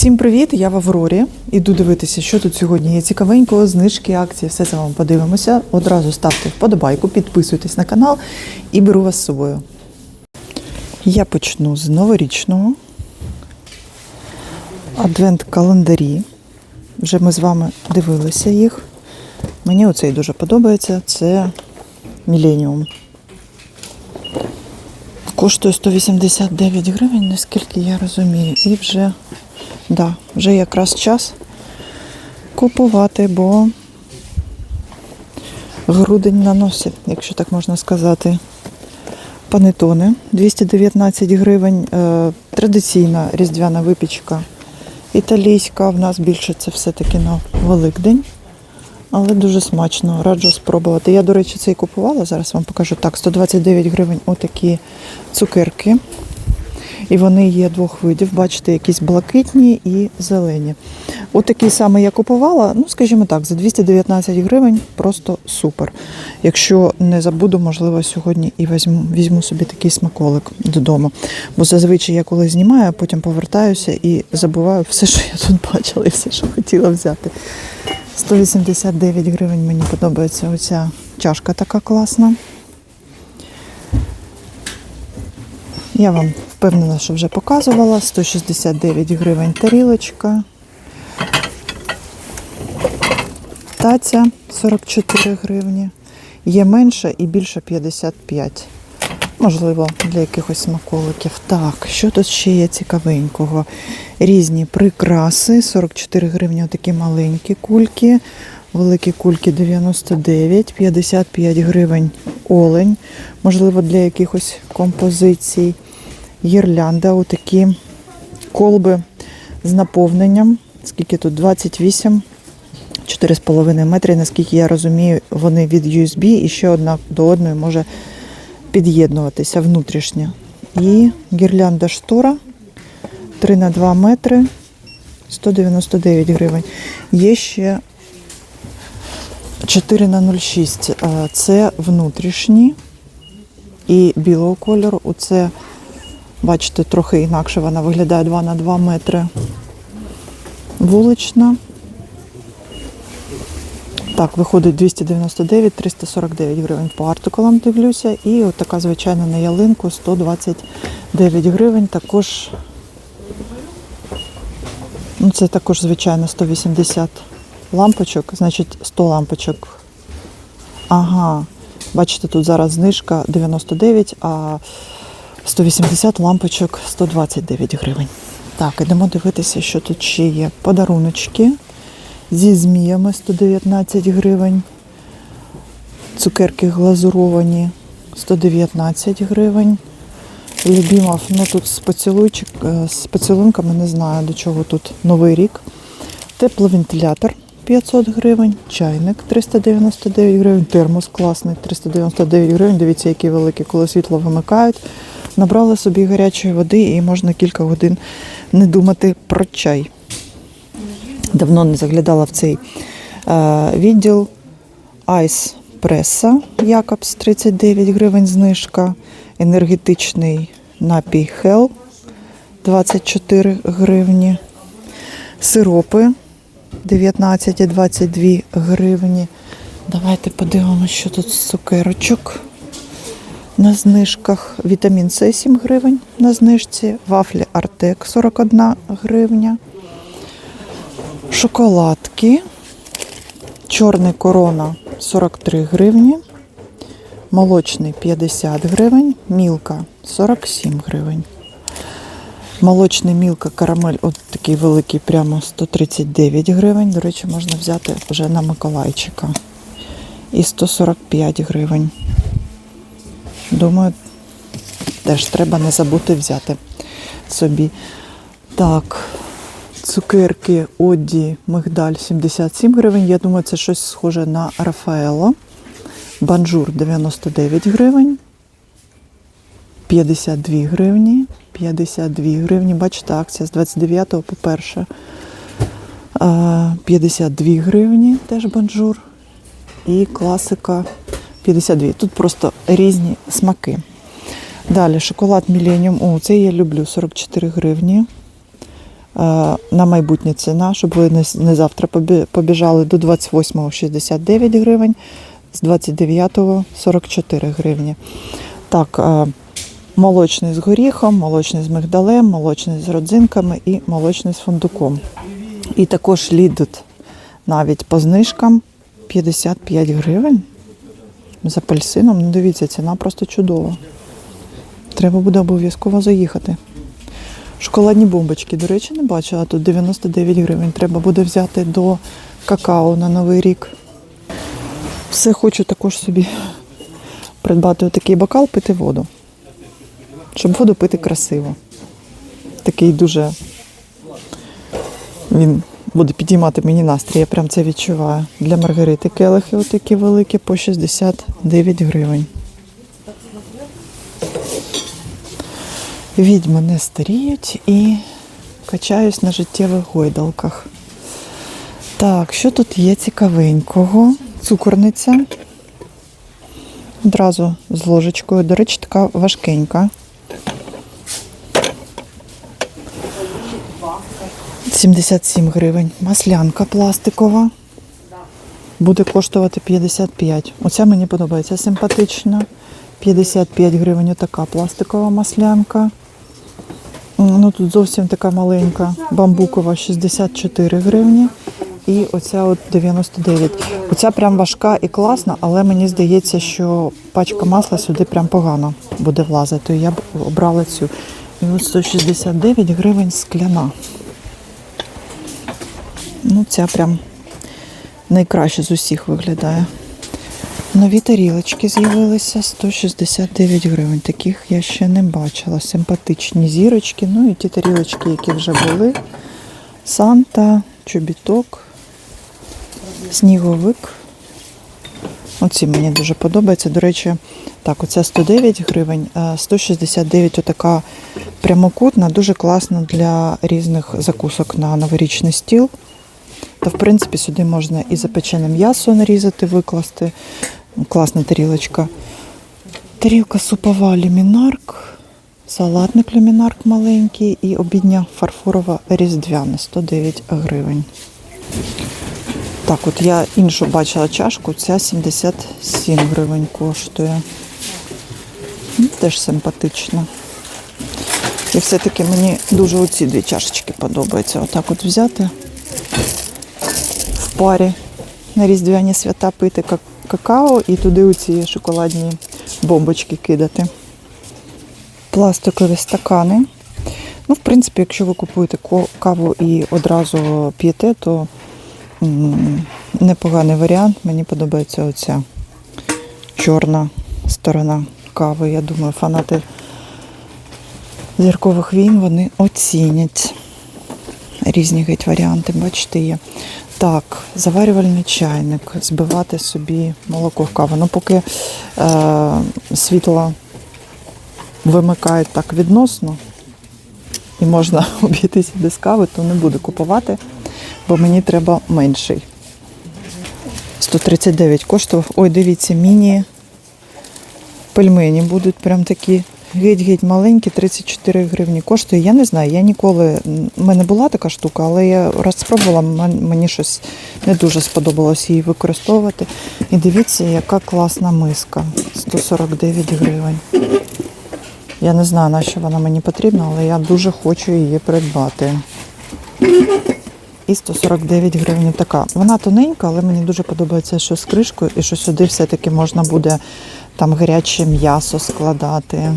Всім привіт! Я в Аврорі. Іду дивитися, що тут сьогодні є цікавенького, знижки, акції, все це вам подивимося. Одразу ставте вподобайку, підписуйтесь на канал і беру вас з собою. Я почну з новорічного. Адвент-календарі. Вже ми з вами дивилися їх. Мені оцей дуже подобається. Це Міленіум. Коштує 189 гривень, наскільки я розумію. І вже, да, вже якраз час купувати, бо грудень на носі, якщо так можна сказати. Панетони 219 гривень. Е, традиційна різдвяна випічка італійська. В нас більше це все-таки на Великдень. Але дуже смачно, раджу спробувати. Я, до речі, цей купувала, зараз вам покажу. Так, 129 гривень отакі цукерки. І вони є двох видів. Бачите, якісь блакитні і зелені. Отакий саме я купувала, ну, скажімо так, за 219 гривень просто супер. Якщо не забуду, можливо, сьогодні і візьму, візьму собі такий смаколик додому. Бо зазвичай я коли знімаю, а потім повертаюся і забуваю все, що я тут бачила, і все, що хотіла взяти. 189 гривень мені подобається оця чашка така класна. Я вам впевнена, що вже показувала. 169 гривень тарілочка. Таця 44 гривні. Є менше і більше 55. Можливо, для якихось смаколиків. Так, що тут ще є цікавенького? Різні прикраси, 44 гривні, отакі маленькі кульки, великі кульки 99, 55 гривень олень, можливо, для якихось композицій. Гірлянда, отакі колби з наповненням. Скільки тут? 28, 4,5 метри. Наскільки я розумію, вони від USB і ще одна до одної може під'єднуватися внутрішня. І гірлянда штора 3 на 2 метри 199 гривень. Є ще 4 на 06. Це внутрішні і білого кольору. Оце, бачите, трохи інакше вона виглядає 2 на 2 метри. Вулична. Так, виходить 299, 349 гривень по артикулам дивлюся. І от така звичайна на ялинку 129 гривень. Також, ну це також звичайно 180 лампочок, значить 100 лампочок. Ага, бачите, тут зараз знижка 99, а 180 лампочок 129 гривень. Так, ідемо дивитися, що тут ще є. Подаруночки зі зміями 119 гривень. Цукерки глазуровані 119 гривень. Любімов, ну тут з, поцілуйчик, е, з поцілунками не знаю до чого тут новий рік. Тепловентилятор 500 гривень, чайник 399 гривень, термос класний 399 гривень. Дивіться, які великі, коли світло вимикають. Набрали собі гарячої води і можна кілька годин не думати про чай. Давно не заглядала в цей е, відділ. Айс преса Якобс 39 гривень знижка. Енергетичний напій Хел 24 гривні. Сиропи 19 і 22 гривні. Давайте подивимося, що тут з цукерочок на знижках. Вітамін С 7 гривень на знижці. Вафлі Артек 41 гривня. Шоколадки. Чорний корона 43 гривні. Молочний 50 гривень. Мілка 47 гривень. Молочний мілка карамель, от такий великий, прямо 139 гривень. До речі, можна взяти вже на Миколайчика. І 145 гривень. Думаю, теж треба не забути взяти собі. Так, цукерки Оді Мигдаль 77 гривень. Я думаю, це щось схоже на Рафаело. Банжур 99 гривень. 52 гривні. 52 гривні. Бачите, акція з 29 по 1. 52 гривні теж банжур. І класика 52. Тут просто різні смаки. Далі шоколад Millennium. О, це я люблю 44 гривні. на майбутнє ціна, щоб ви не, завтра побі- побіжали до 28-го 69 гривень, з 29-го 44 гривні. Так, е, молочний з горіхом, молочний з мигдалем, молочний з родзинками і молочний з фундуком. І також лідут навіть по знижкам 55 гривень з апельсином. Ну, дивіться, ціна просто чудова. Треба буде обов'язково заїхати. Шоколадні бомбочки, до речі, не бачила. Тут 99 гривень. Треба буде взяти до какао на Новий рік. Все хочу також собі придбати отакий бокал, пити воду. Щоб воду пити красиво. Такий дуже він буде підіймати мені настрій, я прям це відчуваю. Для Маргарити келихи отакі великі по 69 гривень. Відьми не старіють і качаюсь на життєвих гойдалках. Так, що тут є цікавенького? Цукорниця. Одразу з ложечкою. До речі, така важкенька. 77 гривень. Маслянка пластикова. Буде коштувати 55. Оця мені подобається симпатична. 55 гривень така пластикова маслянка. Ну тут зовсім така маленька. Бамбукова 64 гривні. І оця от 99. Оця прям важка і класна, але мені здається, що пачка масла сюди прям погано буде влазити. Я б обрала цю. І от 169 гривень скляна. Ну, ця прям найкраще з усіх виглядає. Нові тарілочки з'явилися 169 гривень. Таких я ще не бачила. Симпатичні зірочки. Ну і ті тарілочки, які вже були. Санта, чобіток, сніговик. Оці мені дуже подобаються. До речі, так, оця 109 гривень, 169 отака прямокутна, дуже класна для різних закусок на новорічний стіл. Та, в принципі, сюди можна і запечене м'ясо нарізати, викласти. Класна тарілочка. Тарілка супова лімінарк, салатник лімінарк маленький і обідня фарфорова різдвяна 109 гривень. Так, от я іншу бачила чашку, ця 77 гривень коштує. Ну, Теж симпатична. І все-таки мені дуже оці дві чашечки подобаються. Отак от взяти парі на різдвяні свята пити какао і туди оці шоколадні бомбочки кидати. Пластикові стакани. Ну, в принципі, якщо ви купуєте каву і одразу п'єте, то непоганий варіант. Мені подобається оця чорна сторона кави. Я думаю, фанати зіркових війн вони оцінять. Різні геть варіанти, бачите, є. Так, заварювальний чайник, збивати собі молоко в каву. Ну, поки е, світло вимикають так відносно, і можна обійтися без кави, то не буду купувати, бо мені треба менший. 139 коштував. Ой, дивіться, міні пельмені будуть прям такі геть-геть маленькі, 34 гривні коштує. Я не знаю, я ніколи. У мене була така штука, але я раз спробувала, мені щось не дуже сподобалось її використовувати. І дивіться, яка класна миска. 149 гривень. Я не знаю, на що вона мені потрібна, але я дуже хочу її придбати. І 149 гривень така. Вона тоненька, але мені дуже подобається, що з кришкою, і що сюди все-таки можна буде там гаряче м'ясо складати.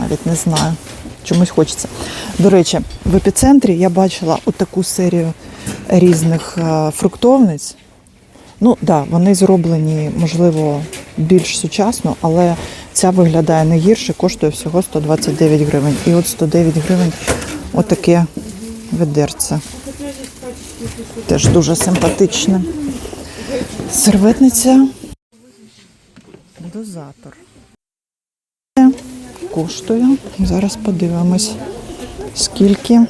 Навіть не знаю. Чомусь хочеться. До речі, в епіцентрі я бачила отаку серію різних е, фруктовниць. Ну так, да, вони зроблені, можливо, більш сучасно, але ця виглядає не гірше, коштує всього 129 гривень. І от 109 гривень отаке ведерце. Теж дуже симпатичне. Серветниця. Дозатор. Коштує. Зараз подивимось, скільки.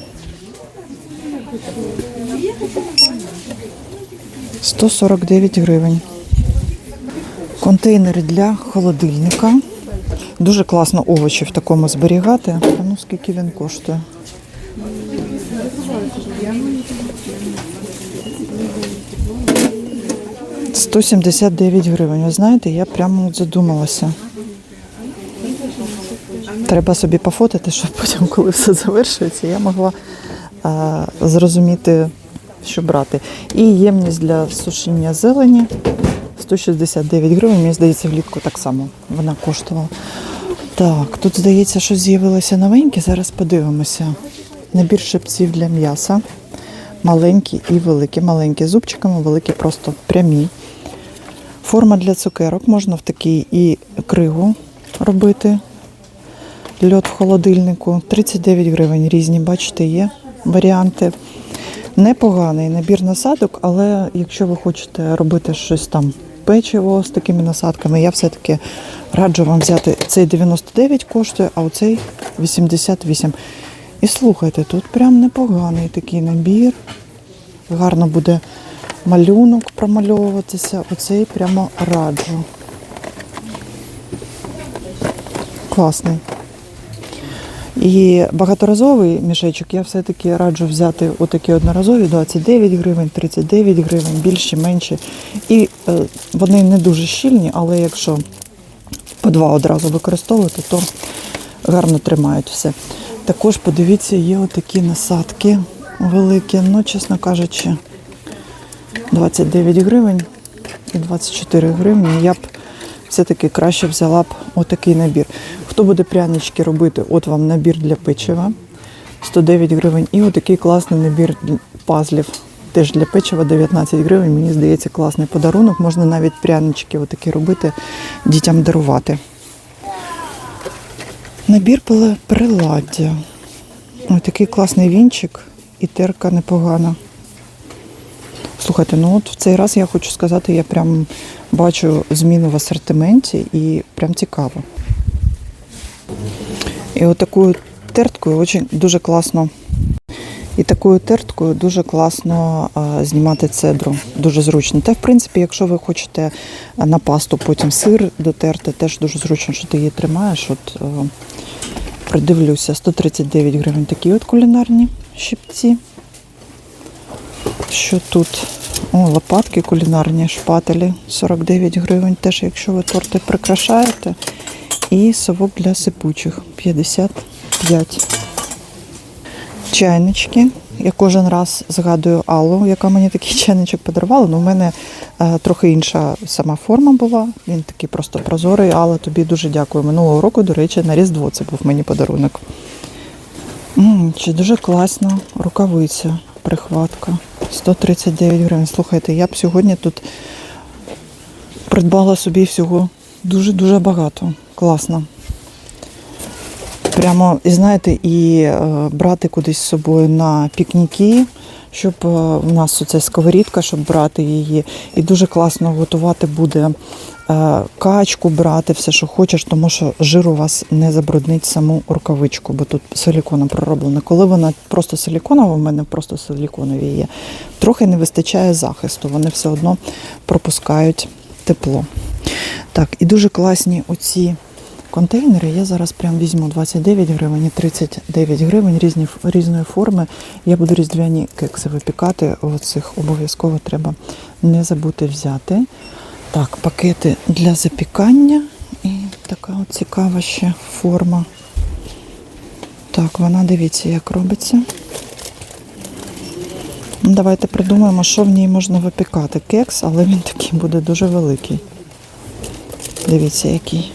149 гривень. Контейнери для холодильника. Дуже класно овочі в такому зберігати. А ну скільки він коштує? Сто сімдесят дев'ять гривень. Ви знаєте, я прямо задумалася. Треба собі пофотити, щоб потім, коли все завершується, я могла а, зрозуміти, що брати. І ємність для сушіння зелені 169 гривень. Мені здається, влітку так само вона коштувала. Так, тут здається, що з'явилося новеньке. Зараз подивимося. Набір шипців для м'яса. Маленькі і великі. Маленькі зубчиками, великі просто прямі. Форма для цукерок можна в такій і кригу робити. Льот в холодильнику 39 гривень. Різні, бачите, є варіанти. Непоганий набір насадок, але якщо ви хочете робити щось там печиво з такими насадками, я все-таки раджу вам взяти цей 99 коштує, а оцей 88. І слухайте, тут прям непоганий такий набір. Гарно буде малюнок промальовуватися. Оцей прямо раджу. Класний. І багаторазовий мішечок я все-таки раджу взяти отакі одноразові 29 гривень, 39 гривень, більші, менші. І е, вони не дуже щільні, але якщо по два одразу використовувати, то гарно тримають все. Також подивіться, є отакі насадки великі, ну, чесно кажучи, 29 гривень і 24 гривні. Я б все-таки краще взяла б отакий набір. Хто буде прянички робити, от вам набір для печива 109 гривень. І отакий класний набір пазлів. Теж для печива 19 гривень. Мені здається, класний подарунок. Можна навіть прянички отакі робити, дітям дарувати. Набір приладдя. Ось такий класний вінчик і терка непогана. Слухайте, ну от в цей раз я хочу сказати, я прям бачу зміну в асортименті і прям цікаво. І от терткою очень, дуже класно. І такою терткою дуже класно знімати цедру, дуже зручно. Та, в принципі, якщо ви хочете на пасту потім сир дотерти, теж дуже зручно, що ти її тримаєш. От, е, придивлюся, 139 гривень такі от кулінарні щипці. Що тут? О, лопатки кулінарні, шпателі 49 гривень, теж якщо ви торти прикрашаєте. І совок для сипучих 55. Чайнички. Я кожен раз згадую Аллу, яка мені такий чайничок подарувала. Ну, у мене е, трохи інша сама форма була. Він такий просто прозорий. Алла, тобі дуже дякую. Минулого року, до речі, на Різдво це був мені подарунок. М, Чи дуже класна рукавиця, прихватка. 139 гривень. Слухайте, я б сьогодні тут придбала собі всього дуже-дуже багато. Класно. Прямо, і знаєте, і е, брати кудись з собою на пікніки, щоб е, у нас оця сковорідка, щоб брати її. І дуже класно готувати буде е, качку, брати все, що хочеш, тому що жир у вас не забруднить саму рукавичку, бо тут силіконом пророблено. Коли вона просто силіконова, в мене просто силіконові є, трохи не вистачає захисту, вони все одно пропускають тепло. Так, і дуже класні оці контейнери. Я зараз прям візьму 29 гривень і 39 гривень різні, різної форми. Я буду різдвяні кекси випікати. Оцих обов'язково треба не забути взяти. Так, пакети для запікання. І така от цікава ще форма. Так, вона дивіться, як робиться. Ну, Давайте придумаємо, що в ній можна випікати. Кекс, але він такий буде дуже великий. Дивіться, який.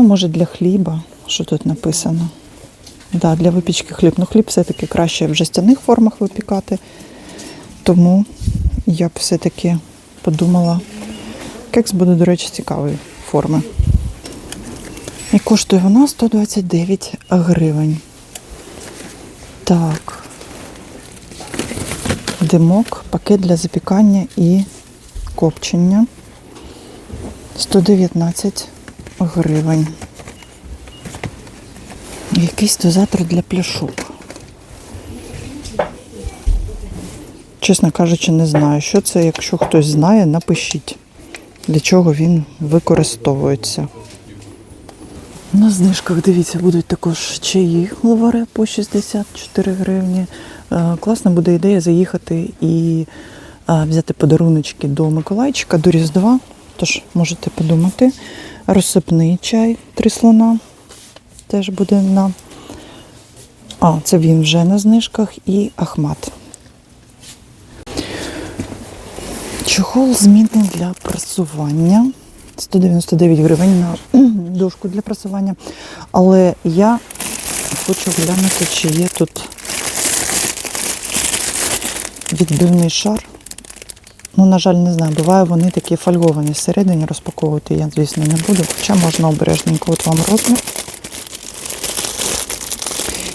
Ну, може, для хліба, що тут написано. Да, для випічки хліб. Ну, хліб все-таки краще в жестяних формах випікати. Тому я б все-таки подумала. Кекс буде, до речі, цікавої форми. І коштує вона 129 гривень. Так. Димок, пакет для запікання і копчення. 119 гривень. Якийсь дозатор для пляшок. Чесно кажучи, не знаю, що це. Якщо хтось знає, напишіть, для чого він використовується. На знижках, дивіться, будуть також чаї лаваре по 64 гривні. Е, Класна буде ідея заїхати і е, взяти подаруночки до Миколайчика, до Різдва. Тож можете подумати. Розсипний чай, три слона. Теж буде на. А, це він вже на знижках і Ахмат. Чохол змінний для прасування. 199 гривень на дошку для прасування. Але я хочу глянути, чи є тут відбивний шар. Ну, на жаль, не знаю. Буває, вони такі фольговані всередині розпаковувати я, звісно, не буду. Хоча можна обережненько от вам розмір.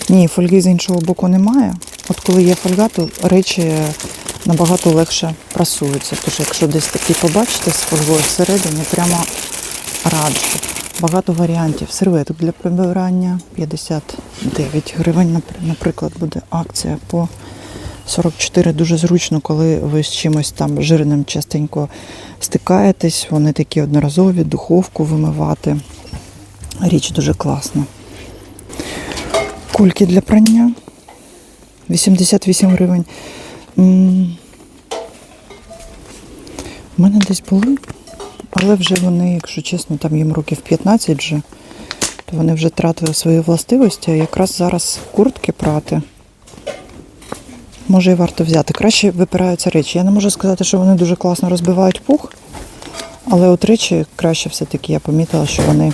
Ні, фольги з іншого боку немає. От коли є фольга, то речі набагато легше прасуються. Тож, якщо десь такі побачите з фольгою всередині, прямо раджу. Багато варіантів. Серветок для прибирання 59 гривень, наприклад, буде акція по 44. Дуже зручно, коли ви з чимось там жирним частенько стикаєтесь. Вони такі одноразові, духовку вимивати. Річ дуже класна. Кульки для прання 88 гривень. У мене десь були, але вже вони, якщо чесно, там їм років 15 вже, то вони вже тратили свої властивості, а якраз зараз куртки прати. Може і варто взяти. Краще випираються речі. Я не можу сказати, що вони дуже класно розбивають пух, але от речі краще все-таки я помітила, що вони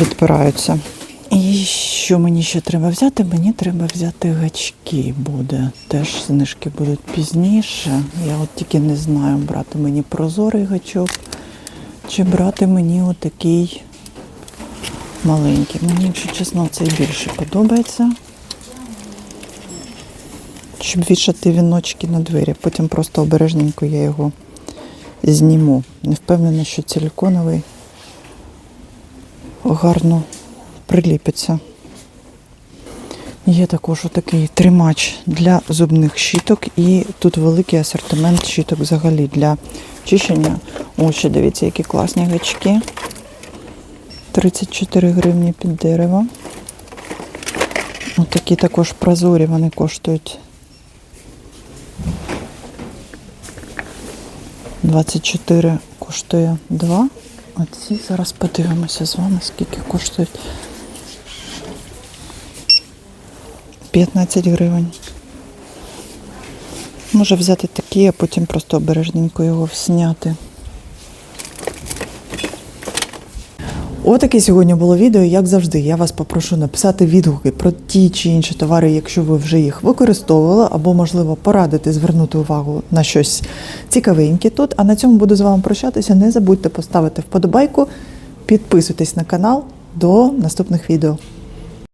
відпираються. І що мені ще треба взяти? Мені треба взяти гачки буде. Теж знижки будуть пізніше. Я от тільки не знаю, брати мені прозорий гачок чи брати мені отакий маленький. Мені, якщо чесно, цей більше подобається. Щоб вішати віночки на двері. Потім просто обережненько я його зніму. Не впевнена, що силіконовий гарно приліпиться. Є також отакий тримач для зубних щіток, і тут великий асортимент щіток взагалі для чищення. Ось дивіться, які класні гачки. 34 гривні під дерево. Отакі також прозорі, вони коштують 24 коштує 2. А ці зараз подивимося з вами, скільки коштують. 15 гривень. Може взяти такі, а потім просто обережненько його зняти. Отаке сьогодні було відео. Як завжди, я вас попрошу написати відгуки про ті чи інші товари, якщо ви вже їх використовували, або, можливо, порадити звернути увагу на щось цікавеньке тут. А на цьому буду з вами прощатися. Не забудьте поставити вподобайку, підписуйтесь на канал. До наступних відео.